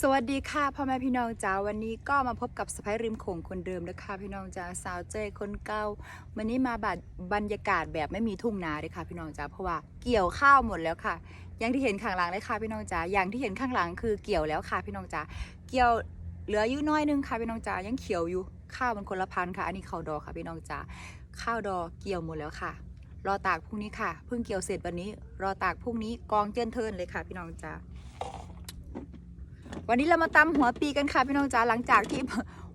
สวัสดีค่ะพ่อแม่พี่น้องจ้าวันนี้ก็มาพบกับสไปริมโขงคนเดิมนะคะพี่น้องจ้าสาวเจ้คนเก่าวันนี้มาบัดบรรยากาศแบบไม่มีทุ่งนาเลยค่ะพี่น้องจ้าเพราะว่าเกี่ยวข้าวหมดแล้วค่ะ อย่างที่เห็นข้างหลังเลยค่ะพี่น้องจ้าอย่างที่เห็นข้างหลังคือเกี่ยวแล้วค่ะพี่น้องจ้าเกี่ยวเหลืออยู่น้อยนึงค่ะพี่น้องจ้ายังเขียวอยู่ข้าวมันคนละพันค่ะ อันนี้ข้าวดอกค่ะพี่น้องจ้าข้าวดอกเกี่ยวหมดแล้วค่ะ รอตากพรุ่งนี้ค่ะเพิ่งเกี่ยวเสร็จวันนี้ รอตากพรุ่งนี้กองเจิ้นเทินเลยค่ะ พี่น้องจ้า วันนี้เรามาตำหัวปีกันค่ะพี่น้องจ๋าหลังจากที่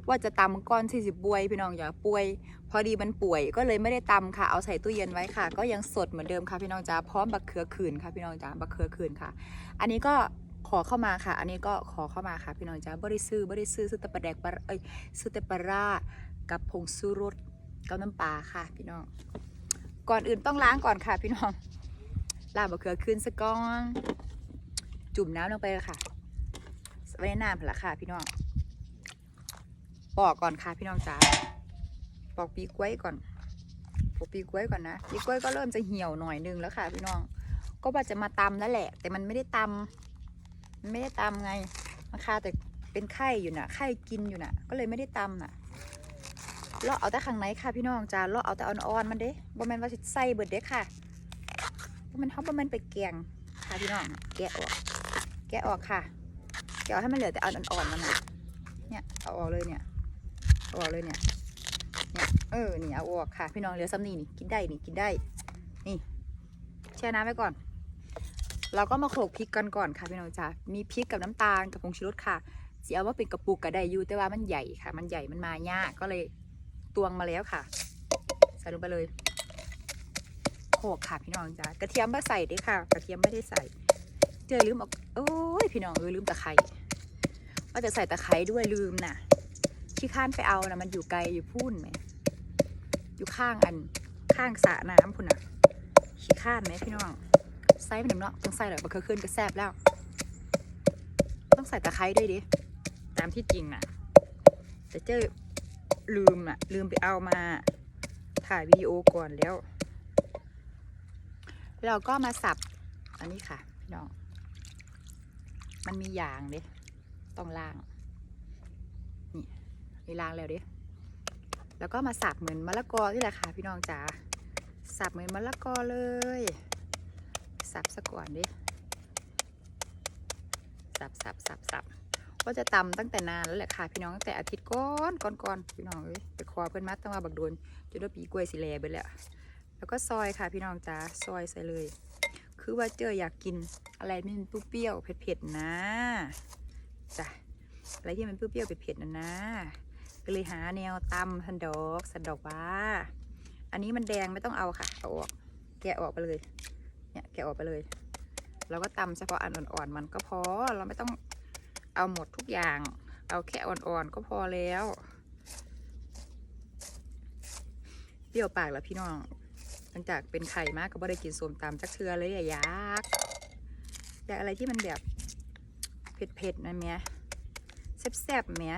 ว่าจะตำก้อน 40บวยพี่น้องอย่าป่วย พอดีมันป่วยก็เลยไม่ได้ตำค่ะเอาใส่ตู้เย็นไว้ค่ะ ก็ยังสดเหมือนเดิมค่ะพี่น้องจ๋าพร้อมบักเขือขืนค่ะพี่น้องจ๋าบักเขือขืนค่ะ อันนี้ก็ขอเข้ามาค่ะ อันนี้ก็ขอเข้ามาค่ะพี่น้องจ๋าบริซื้อบริซื้อซื้อต่ปลาแดกปลาเอ้ยซื้อต่ปลาร่ากับผงซูรสกับน้ำปลาค่ะ พี่น้อง ก่อนอื่นต้องล้างก่อนค่ะ พี่น้องล้างบักเขือขืนซะก่อนจุ่มน้ำลงไปค่ะ ไว้นานพนละค่ะพี่น้อง ปอกก่อนค่ะพี่น้องจ๋า ปอกปีกล้วยก่อน ปอกปีกล้วยก่อนนะ ปีกล้วยก็เริ่มจะเหี่ยวหน่อยนึงแล้วค่ะ พี่น้อง ก็ว่าจะมาตำนั่นแหละ แต่มันไม่ได้ตำมันไม่ได้ตำไงมาคาแต่เป็นไข่อยู่น่ะไข่กินอยู่น่ะก็เลยไม่ได้ตำน่ะเลาะเอาแต่ข้างในค่ะพี่น้องจ้าเลาะเอาแต่อ่อนๆมันเด้บ่แม่นว่าสิใส่เบิดเด้ค่ะบ่แมันเขาบ่แม่นไปแกงค่ะพี่น้อง แกะออก แกะออกค่ะ แกะให้มันเหลือแต่อันอ่อนๆมันนะเนี่ยเอาออกเลยเนี่ยเอาออกเลยเนี่ยเนี่ยเออนี่เอาออกค่ะ พี่น้องเหลือซ้ำนี่นี่กินได้นี่กินได้ นี่แช่น้ำไว้ก่อน เราก็มาโขลกพริกกันก่อนค่ะพี่น้องจ้ามีพริกกับน้ำตาลกับผงชูรสค่ะสีเอาว่าเป็นกระปุกก็ได้อยู่แต่ว่ามันใหญ่ค่ะ มันใหญ่มันมายากก็เลยตวงมาแล้วค่ะใส่ลงไปเลยโขลกค่ะพี่น้องจ้ากระเทียมไม่ใส่ด้วยค่ะ กระเทียมไม่ได้ใส่ เจอลืมเอาโอ้ยพี่น้องเออลืมตะไคร้ ว่าจะใส่ตะไคร้ด้วยลืมน่ะที่ข้านไปเอานะมันอยู่ไกลอยู่พุ่นไหมอยู่ข้างอันข้างสระน้ำพุ่นน่ะขี้ข้านไหมพี่น้องใส่ไปหนึ่งเนาะต้องใส่หน่อยบะเคยขึ้นก็แซบแล้ว ต้องใส่ตะไคร้ด้วยดิตามที่จริงน่ะ แต่เจอลืมอะ ลืมไปเอามาถ่ายวิดีโอก่อนแล้ว เราก็มาสับ อันนี้ค่ะ พี่น้อง มันมีอย่างเด้ ต้องล้าง นี่นี่ล้างแล้วเด้แล้วก็มาสับเหมือนมะละกอนี่แหละค่ะ พี่น้องจ๋าสับเหมือนมะละกอเลย สับซะก่อนดิสับสับสับสับก็จะตำตั้งแต่นานแล้วแหละค่ะ พี่น้องตั้งแต่อาทิตย์ก่อนก่อนก่อนพี่น้องเอ้ยไปคอเพื่อนมัดตั้งมาบักโดนจนว่าปีกล้วยสิแลไปแล้วแล้วก็ซอยค่ะ พี่น้องจ๋าซอยใส่เลย คือว่าเจออยากกินอะไรที่มันเปรี้ยวเผ็ดๆนะ จ้ะอะไรที่มันเปรี้ยวๆเผ็ดๆนะนะก็เลยหาแนวตำทันดอกสันดอกว่า อันนี้มันแดงไม่ต้องเอาค่ะเอาออกแกะออกไปเลย เนี่ยแกะออกไปเลย เราก็ตำเฉพาะอันอ่อนๆมันก็พอเราไม่ต้องเอาหมดทุกอย่าง เอาแค่อ่อนๆก็พอแล้วเปรี้ยวปากแล้วพี่น้อง หลังจากเป็นไข่มากก็บ่ได้กินส้มตำจักเทือเลยอะยากอยากอะไรที่มันแบบ เผ็ดๆนะเมียแซ่บๆเมีย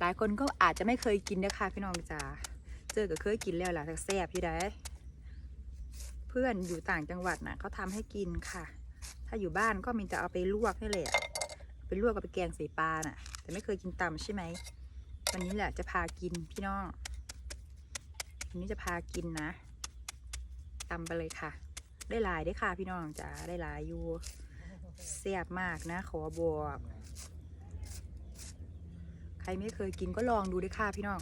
หลายคนก็อาจจะไม่เคยกินนะคะพี่น้องจ๋าเจอก็เคยกินแล้วล่ะแต่แซ่บพี่ได้เพื่อนอยู่ต่างจังหวัดน่ะเขาทำให้กินค่ะ ถ้าอยู่บ้านก็มีจะเอาไปลวกนี่แหละไปลวกกับไปแกงใส่ปลาน่ะ แต่ไม่เคยกินตำใช่ไหมวันนี้แหละจะพากินพี่น้องวันนี้จะพากินนะตำไปเลยค่ะ ได้หลายได้ค่ะพี่น้องจ๋าได้หลายอยู่ แซ่บมากนะ ขอบอก ใครไม่เคยกินก็ลองดูด้วยค่ะพี่น้อง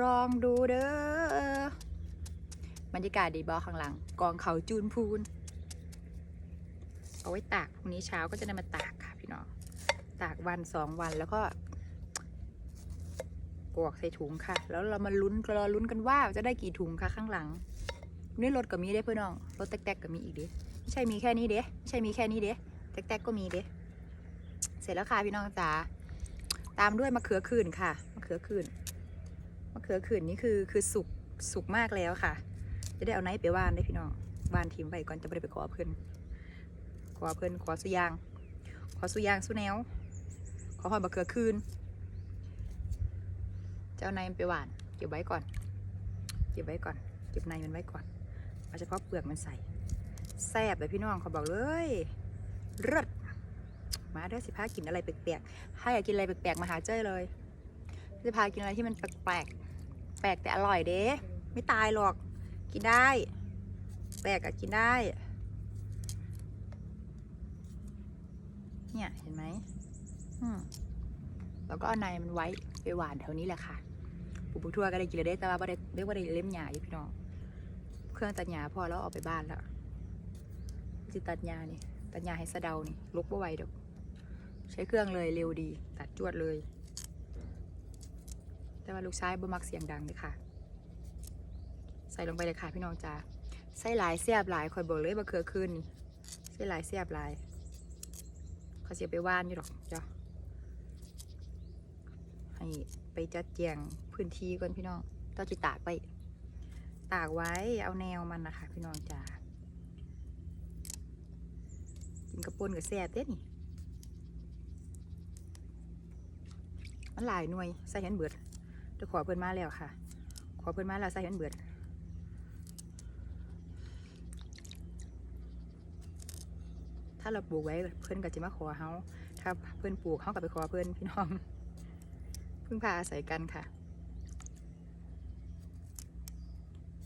ลองดูเด้อบรรยากาศดีบอข้างหลัง กองเขาจูนพูน เอาไว้ตากพรุ่งนี้เช้าก็จะได้มาตากค่ะพี่น้อง ตากวันสองวันแล้วก็กรอกใส่ถุงค่ะ แล้วเรามาลุ้นรอลุ้นกันว่าจะได้กี่ถุงค่ะข้างหลังนี่รถก็มีเด้เพื่อนน้องรถแตกๆก็มีอีกเด้ไม่ใช่มีแค่นี้เด้ไม่ใช่มีแค่นี้เด้ แตกๆก็มีเด้เสร็จแล้วค่ะพี่น้องจ๋าตามด้วยมะเขือขื่นค่ะมะเขือขื่นมะเขือขื่นนี่คือคือสุกสุกมากแล้วค่ะ จะได้เอาไนท์ไปว่านได้พี่น้องว่านทีมไว้ก่อนจะไม่ได้ไปขอเพื่อนขอเพื่อนขอสุยาง ขอสุยางสุแนว ขอหอยมะเขือขื่นจะเอาในมันไปหวานเก็บไว้ก่อน เก็บไว้ก่อน เก็บในท์มันไว้ก่อนเอาเฉพาะเปลือกมันใส่แซ่บเลยพี่น้องเขาบอกเลย เลิศมาเด้อสิพากินอะไรแปลกๆถ้าอยากกินอะไรแปลกๆมาหาเจ้ยเลยจะพากินอะไรที่มันแปลกๆแปลกแต่อร่อยเด้ไม่ตายหรอก กินได้ แปลกอะกินได้ เนี่ยเห็นไหมอืมแล้วก็เอาในมันไว้ไปหวานแถวนี้แหละค่ะปูปูทั่วก็ได้กินเลยได้แต่ว่าไม่ได้เรียกว่าได้เล่มหยาอยู่พี่น้อง เครื่องตัดหญ้าพอแล้วเอาไปบ้านแล้วจิตัดหญ้านี่ ตัดหญ้าให้สะเดานี่ลุกบ่ไหวเดอกใช้เครื่องเลยเร็วดี ตัดจวดเลย แต่ว่าลูกชายบ่มักเสียงดังเลยค่ะ ใส่ลงไปเลยค่ะพี่น้องจ้าใส่หลายเสียบหลายคอยบอกเลยบะเขือคืนนี่ใส่หลายเสียบหลายเขาเสียไปว่านอยู่หรอกจ้ะให้ไปจัดแจงพื้นที่ก่อนพี่น้องต้องจิตากไป ตากไว้เอาแนวมันนะคะพี่น้องจ้า กินกระปุนกับแซ่บเด้นี่ มันหลายหน่วย ใส่เห็นเบิดจะขอเพิ่นมาแล้วค่ะ ขอเพิ่นมาแล้วใส่เห็นเบิดถ้าเราปลูกไว้เพิ่อนก็จะมาขอเฮาถ้าเพิ่อนปลูกเฮาก็ไปขอเพิ่อนพี่น้อง พึ่งพาอาศัยกันค่ะ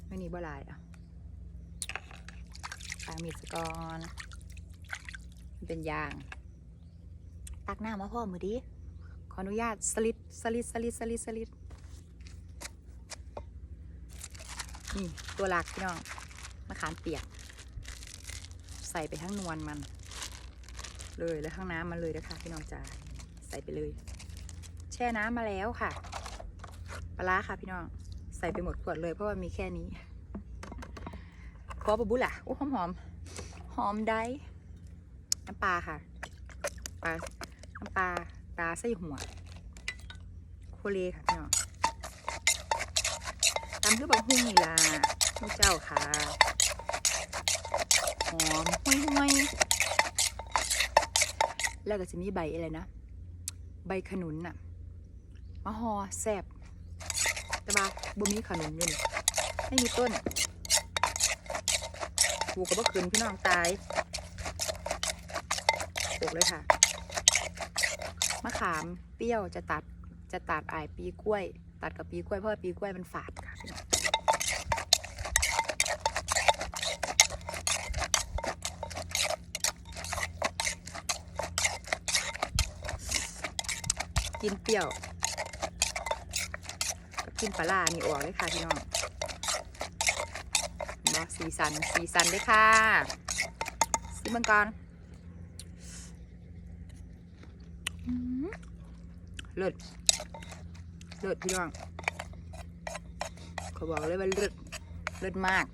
ไม่นี่บ่หลายอะตางมีดสกอน เป็นยาง ตักหน้ามาพ่อมือดิ ขออนุญาตสลิดสลิดสลิดสลิดสลิดนี่ตัวหลักพี่น้องมะขามเปียก ใส่ไปทั้งนวลมัน เลยแล้วข้างน้ำมันเลยนะคะพี่น้องจ๋าใส่ไปเลย แช่น้ำมาแล้วค่ะปลาร้าค่ะพี่น้องใส่ไปหมดขวดเลยเพราะว่ามีแค่นี้ขอปะบุล่ะโอ้หอมหอมหอมได้ น้ำปลาค่ะปลาน้ำปลาปลาไส้หัวโคเลค่ะพี่น้องตำคือบักหุ่งนี่ล่ะพระเจ้าค่ะหอมห้วยห้วยแล้วก็จะมีใบอะไรนะ ใบขนุนน่ะมะฮอแซบแต่ว่าบ่มีขนุนอยู่นี่ไม่มีต้นปลูกกับบ่คืนพี่น้องตาย กเลยค่ะ มะขามเปรี้ยวจะตัดจะตัดอายปีกล้วย ตัดกับปีกล้วยเพราะว่าปีกล้วยมันฝาดค่ะกินเปรี้ยวกินปลาร้านี่ออกเลยค่ะพี่น้องเห็นบ่สีสันสีสันเลยค่ะซิมังกรอื้อหือ เลิศเลิศพี่น้องเขาบอกเลยว่าเลิศเลิศมาก